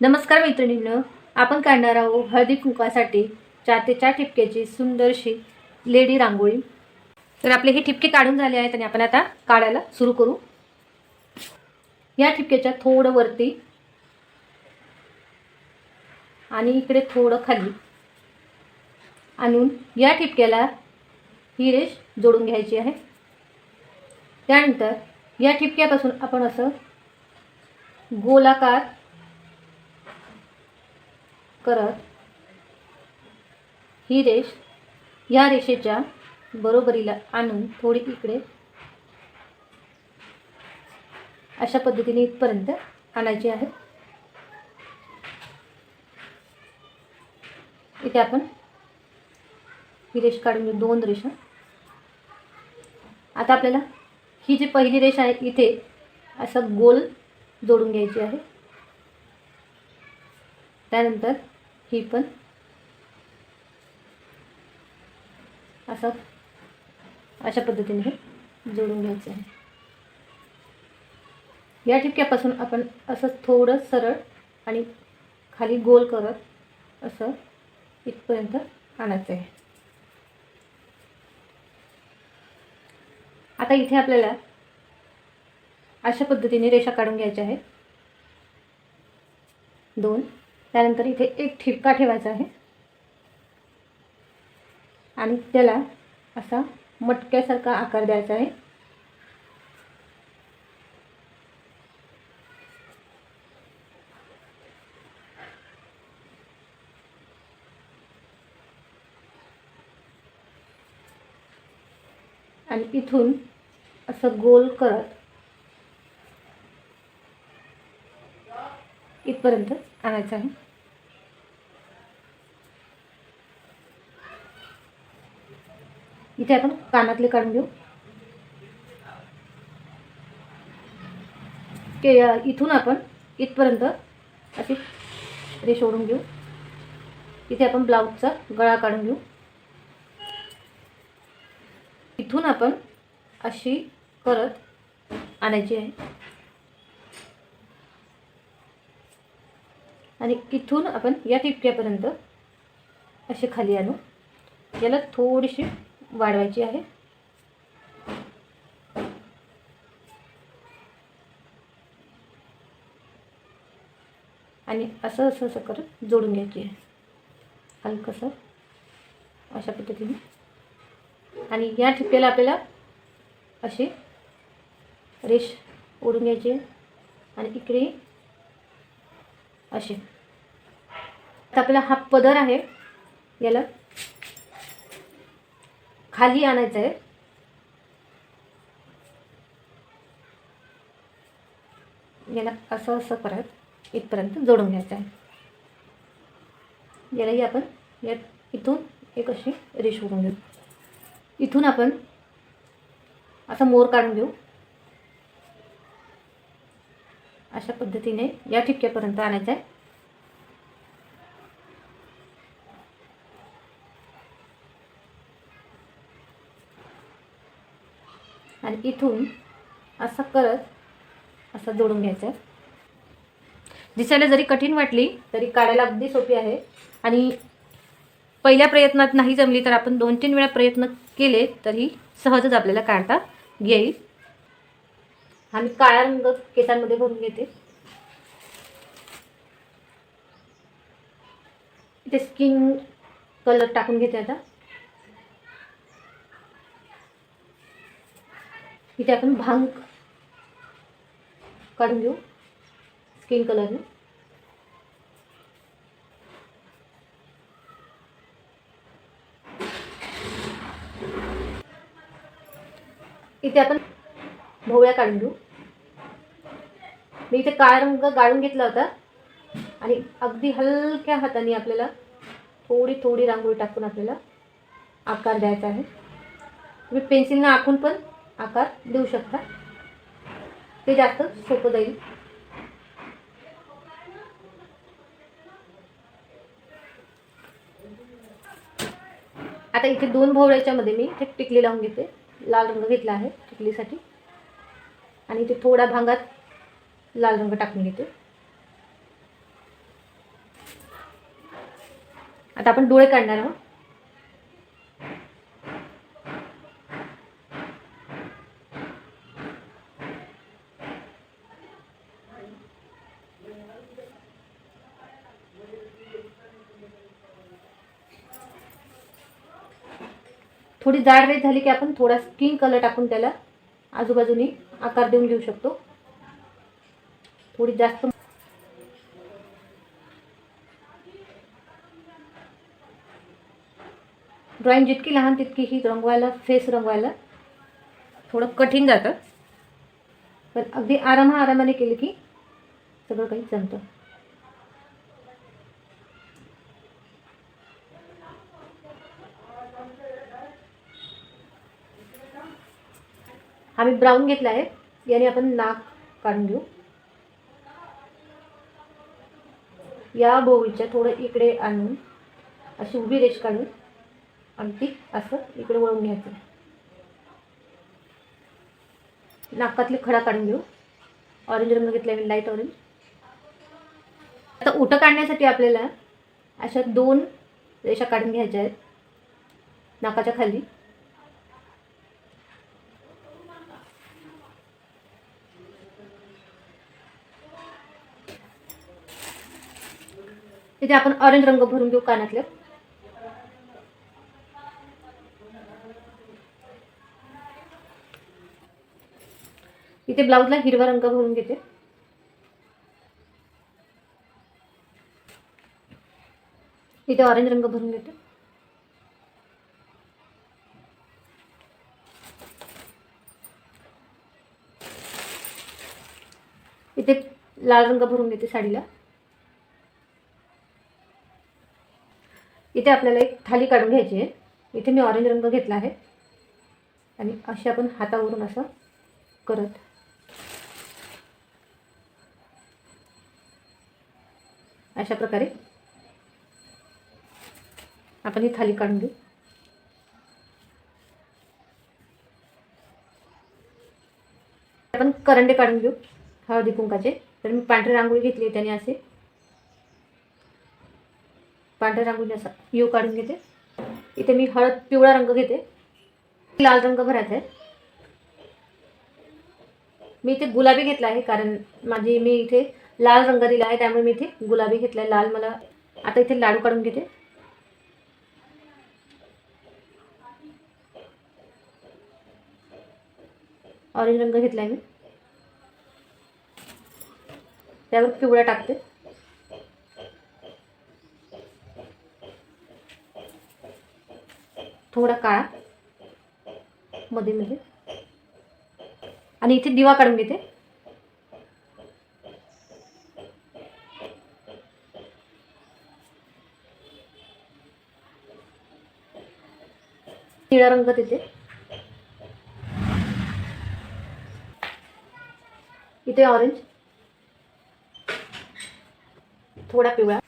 नमस्कार मैत्रिणींनो आपण काढणार आहोत हळदी कुंकासाठी चार ते चार ठिपक्याची सुंदरशी लेडी रांगोळी. तर आपले हे ठिपके काढून झाले आहेत आणि आपण आता काढायला सुरू करू. या ठिपक्याच्या थोडं वरती आणि इकडे थोडं खाली आणून या ठिपक्याला ही रेष जोडून घ्यायची आहे. त्यानंतर या ठिपक्यापासून आपण असं गोलाकार करत ही रेष या रेषेच्या बरोबरीला आणून थोडी इकडे अशा पद्धतीने इथपर्यंत आणायची आहे. इथे आपण ही रेष काढून घेऊ दोन रेषा. आता आपल्याला ही जी पहिली रेष आहे इथे असं गोल जोडून घ्यायची आहे. त्यानंतर ही पण. असं. अशा पद्धतीने हे जोडून घ्यायचं आहे. या ठिपक्यापासून आपण असं थोडं सरळ आणि खाली गोल करत असं इथपर्यंत आणायचं आहे. आता इथे आपल्याला अशा पद्धतीने रेषा काढून घ्यायच्या आहेत. दोन त्यानंतर इथे एक ठिपका ठेवायचा आहे. आणि त्याला असा मटक्यासारखा आकार द्यायचा आहे. आणि इथून असं गोल करत इथपर्यंत आणायचं आहे. इथे आपण कानातले काढून घेऊ. के इथून आपण इथपर्यंत अशी रेष ओढून घेऊ. इथे आपण ब्लाऊजचा गळा काढून घेऊ. इथून आपण अशी करत आणायची आहे. आणि इथून आपण या टिपक्यापर्यंत असे खाली आणू. याला थोडीशी वाढवायची आहे. आणि असं असं असं करत जोडून घ्यायची आहे. हलकंसं अशा पद्धतीने. आणि या ठिपक्याला आपल्याला अशी रेष ओढून घ्यायची आहे. आणि इकडे असे आता आपला हा पदर आहे. याला खाली आणायचं आहे. याला असं असं करत इथपर्यंत जोडून घ्यायचं आहे. यालाही आपण या इथून एक अशी रेष करून घेऊ इथून आपण असा मोर काढून घेऊ अशा पद्धतीने या ठिपक्यापर्यंत आणायचं आहे. आणि इथून असं करत असं जोडून घ्यायचं आहे. दिसायला जरी कठीण वाटली तरी काढायला अगदी सोपी आहे. आणि पहिल्या प्रयत्नात नाही जमली तर आपण दोन तीन वेळा प्रयत्न केले तरी सहजच आपल्याला काढता येईल. आणि काळा रंग केसांमध्ये भरून घेते. इथे स्किन कलर टाकून घेते आता. इथे आपण भांग काढून घेऊ स्किन कलरने इथे आपण भोवळ्या काढून घेऊ. मी इथे काळा रंग गाळून घेतला होता. आणि अगदी हलक्या हाताने आपल्याला थोडी थोडी रांगोळी टाकून आपल्याला आकार द्यायचा आहे. तुम्ही पेन्सिलनं आखून पण आकार देऊ शकता. ते जास्त सोपं जाईल. आता इथे दोन भोवळ्याच्यामध्ये मी इथे टिकली लावून घेते. लाल रंग घेतला आहे टिकलीसाठी. आणि इथे थोडा भांगात लाल रंग टाकून घेते. आता आपण डोळे काढणार आहोत. थोडी जाड रेत झाली की आपण थोडा स्किन कलर टाकून त्याला आजूबाजूनी आकार देऊन घेऊ शकतो. थोडी जास्त ड्रॉइंग जितकी लहान तितकी ही रंगवायला फेस रंगवायला थोडं कठीण जातं. पण अगदी आरामा आरामाने केली की सगळं काही जमतं. आम्ही ब्राऊन घेतला आहे. याने आपण नाक काढून घेऊ. या बोळीच्या थोडं इकडे आणून अशी उभी रेष काढून आणि ती असं इकडे वळून घ्यायचं. नाकातली खडा काढून घेऊ. ऑरेंज रंग घेतला मी लाइट ऑरेंज आता उटं काढण्यासाठी आपल्याला अशा दोन रेषा काढून घ्यायच्या आहेत. नाकाच्या खाली. तिथे आपण ऑरेंज रंग भरून घेऊ कानातले. इथे ब्लाऊजला हिरवा रंग भरून घेते. इथे ऑरेंज रंग भरून घेते. इथे लाल रंग भरून घेते साडीला. इथे आपल्याला एक थाली काढून घ्यायची आहे. इथे मी ऑरेंज रंग घेतला आहे. आणि असे आपण हातावरून असं करत अशा प्रकारे आपण ही थाली काढून घेऊ. आपण करंडे काढून घेऊ. हळदी कुंकाचे. तर मी पांढरी रांगोळी घेतली त्याने असे. पांढऱ्या रांगोळी असा यू काढून घेते. इथे मी हळद पिवळा रंग घेते. लाल रंग भरायचा आहे. मी इथे गुलाबी घेतला आहे कारण माझी मी इथे लाल रंग दिला आहे त्यामुळे मी इथे गुलाबी घेतला आहे. लाल मला आता इथे लाडू काढून घेते. ऑरेंज रंग घेतला आहे मी. त्यावर पिवळा टाकते. थोडा काळा मध्ये मध्ये. आणि इथे दिवा काढून घेते. निळा रंग तिथे इथे ऑरेंज थोडा पिवळा.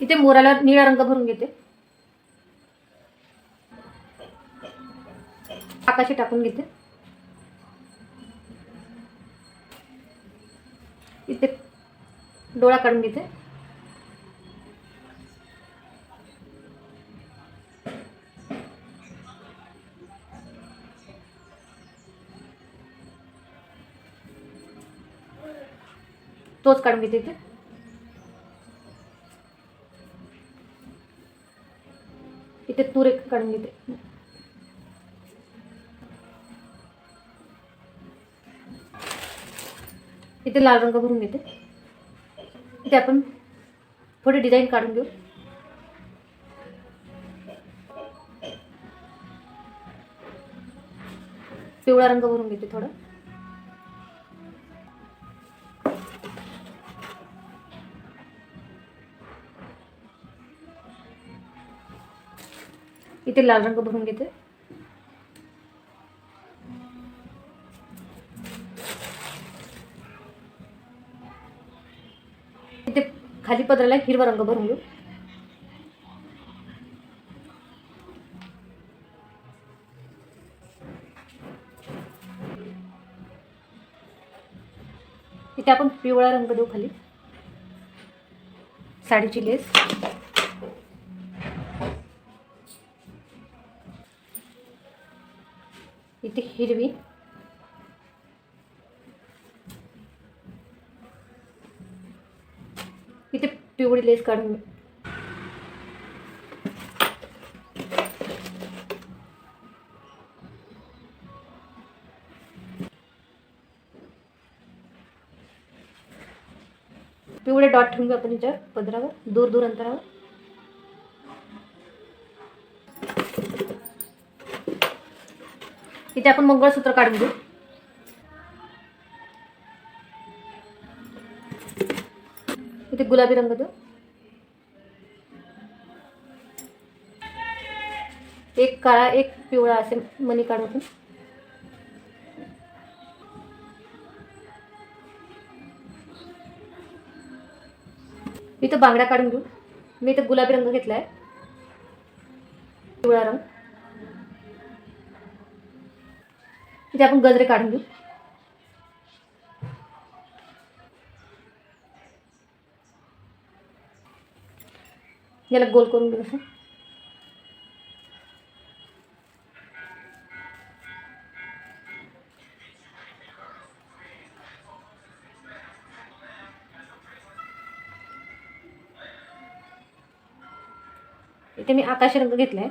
इथे मोराला निळा रंग भरून घेते. आकाशी टाकून घेते. इथे डोळा काढून घेते. तोच काढून घेते इथे. इथे तुरे काढून घेते. इथे लाल रंग भरून घेते इथे आपण थोडी डिझाईन काढून घेऊ. पिवळा रंग भरून घेते थोडा. इथे लाल रंग भरून घेते. इथे खाली पदराला हिरवा रंग भरून घेऊ. इथे आपण पिवळा रंग देऊ खाली. साडीची लेस. इथे हिरवी. पिवळी लेस काढून पिवळे डॉट ठेवून घेऊ आपण याच्यावर पदरावर दूर दूर अंतरावर. इथे आपण मंगळसूत्र काढून घेऊ. गुलाबी रंग देऊ एक काळा एक पिवळा असे मनी काढू मी इथं बांगड्या काढून घेऊ. मी इथं गुलाबी रंग घेतला आहे पिवळा रंग. इथे आपण गजरे काढून घेऊ. याला गोल करून घेऊ इथे मी आकाशी रंग घेतलाय.